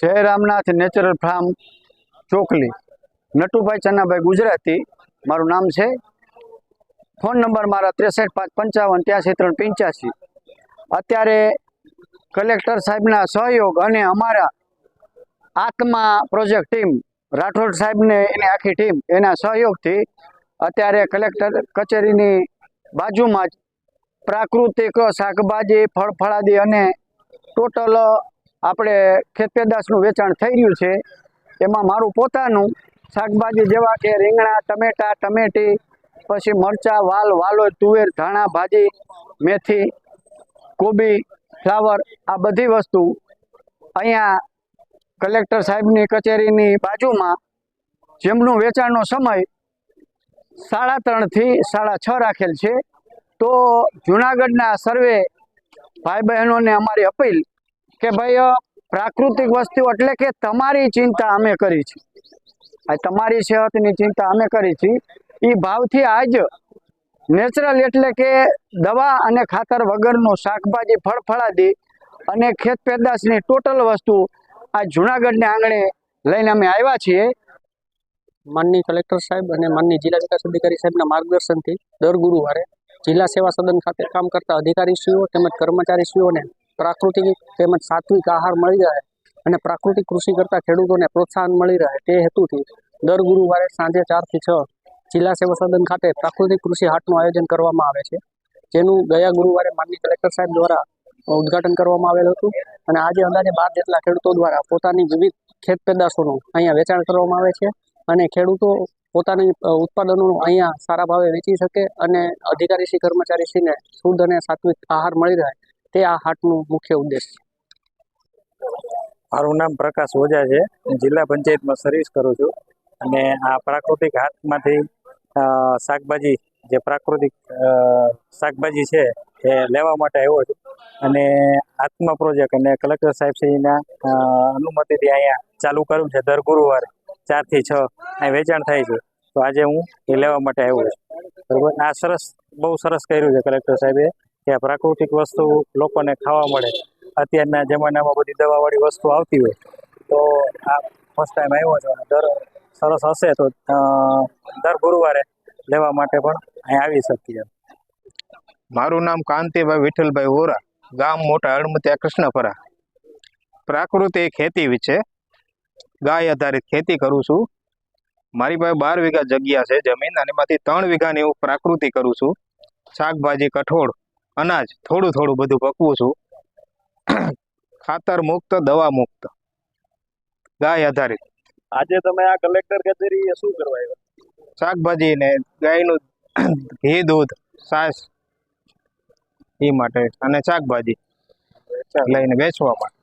જય Ramnath natural farm Chokli. Natubhai Channabhai Gujarati, મારું નામ છે. ફોન નંબર મારા ત્રેસઠ પાંચ પંચાવન ત્યાંસી ત્રણ પંચ્યાસી. અત્યારે કલેક્ટર સાહેબના સહયોગ અને અમારા આત્મા પ્રોજેક્ટ ટીમ, રાઠોડ સાહેબને એની આખી ટીમ એના સહયોગથી અત્યારે કલેક્ટર કચેરીની બાજુમાં જ પ્રાકૃતિક શાકભાજી, ફળફળાદી અને ટોટલ આપણે ખેત પેદાશનું વેચાણ થઈ રહ્યું છે. એમાં મારું પોતાનું શાકભાજી જેવા કે રીંગણા, ટમેટા, ટમેટી, પછી મરચાં, વાલ વાલો તુવેર, ધાણા, ભાજી, મેથી, કોબી, ફ્લાવર આ બધી વસ્તુ અહીંયા કલેક્ટર સાહેબની કચેરીની બાજુમાં જેમનું વેચાણનો સમય સાડા ત્રણથી સાડા છ રાખેલ છે. તો જુનાગઢના સર્વે ભાઈ બહેનોને અમારી અપીલ કે ભાઈ પ્રાકૃતિક વસ્તુ એટલે કે તમારી ચિંતા અમે કરી છે. આ તમારી સેહતની ચિંતા અમે કરી છે. એ ભાવથી આજ નેચરલ એટલે કે દવા અને ખાતર વગરનું શાકભાજી ફળફળાદી અને ખેત પેદાશની ટોટલ વસ્તુ આ જુનાગઢને આંગણે લઈને અમે આવ્યા છીએ. માનની કલેક્ટર સાહેબ અને માનની જિલ્લા વિકાસ અધિકારી સાહેબના માર્ગદર્શનથી દર ગુરુવારે જિલ્લા સેવા સદન ખાતે કામ કરતા અધિકારીશ્રીઓ તેમજ કર્મચારીશ્રીઓને પ્રાકૃતિક તેમજ સાત્વિક આહાર મળી રહે અને પ્રાકૃતિક કૃષિ કરતા ખેડૂતોને પ્રોત્સાહન મળી રહે તે હેતુથી દર ગુરુવારે સાંજે ચારથી છ જિલ્લા સેવા સદન ખાતે પ્રાકૃતિક કૃષિ હાટનું આયોજન કરવામાં આવે છે, જેનું ગયા ગુરુવારે માનની કલેક્ટર સાહેબ દ્વારા ઉદ્ઘાટન કરવામાં આવેલ હતું અને આજે અંદાજે બાર જેટલા ખેડૂતો દ્વારા પોતાની વિવિધ ખેત પેદાશોનું અહીંયા વેચાણ કરવામાં આવે છે અને ખેડૂતો પોતાની ઉત્પાદનોનું ઉત્પાદનો અહીંયા સારા ભાવે વેચી શકે અને અધિકારીશ્રી, કર્મચારીશ્રીને શુદ્ધ અને સાત્વિક આહાર મળી રહે તે આ હાટનું મુખ્ય ઉદ્દેશ છે મારું નામ પ્રકાશ ઓઝા છે. જિલ્લા પંચાયતમાં સર્વિસ કરું છું. અને આ પ્રાકૃતિક હાથમાંથી શાકભાજી, જે પ્રાકૃતિક શાકભાજી છે, એ લેવા માટે આવ્યો છું. અને આત્મા પ્રોજેક્ટ અને કલેક્ટર સાહેબશ્રીના અનુમતિથી અહીંયા ચાલુ કર્યું છે. દર ગુરુવારે ચારથી છ અહીં વેચાણ થાય છે. તો આજે હું એ લેવા માટે આવ્યો છું. બરાબર? આ સરસ, બહુ સરસ કર્યું છે કલેક્ટર સાહેબે. કે પ્રાકૃતિક વસ્તુ લોકોને ખાવા મળે. અત્યારના જમાનામાં બધી દવાવાળી વસ્તુ આવતી હોય, તો આ ફર્સ્ટ ટાઈમ આવ્યો છો દર સરસ હશે તો દર ગુરુવારે લેવા માટે પણ અહીં આવી શકીએ. મારું નામ કાંતિભાઈ વિઠ્ઠલભાઈ વોરા, ગામ મોટા અળમતિયા કૃષ્ણપરા. પ્રાકૃતિક ખેતી વિશે ગાય આધારિત ખેતી કરું છું. મારી પાસે બાર વીઘા જગ્યા છે જમીન અને એમાંથી ત્રણ વીઘાની હું પ્રાકૃતિક કરું છું. શાકભાજી, કઠોળ અનાજ થોડું થોડું બધું પકવું છું. ખાતર મુક્ત દવા મુક્ત. ગાય આધારિત. આજે તમે આ કલેક્ટર કચેરી શું કરવા આવ્યા? શાકભાજી ને ગાયનું ઘી દૂધ છાશ. એ માટે. અને શાકભાજી લઈને વેચવા માટે.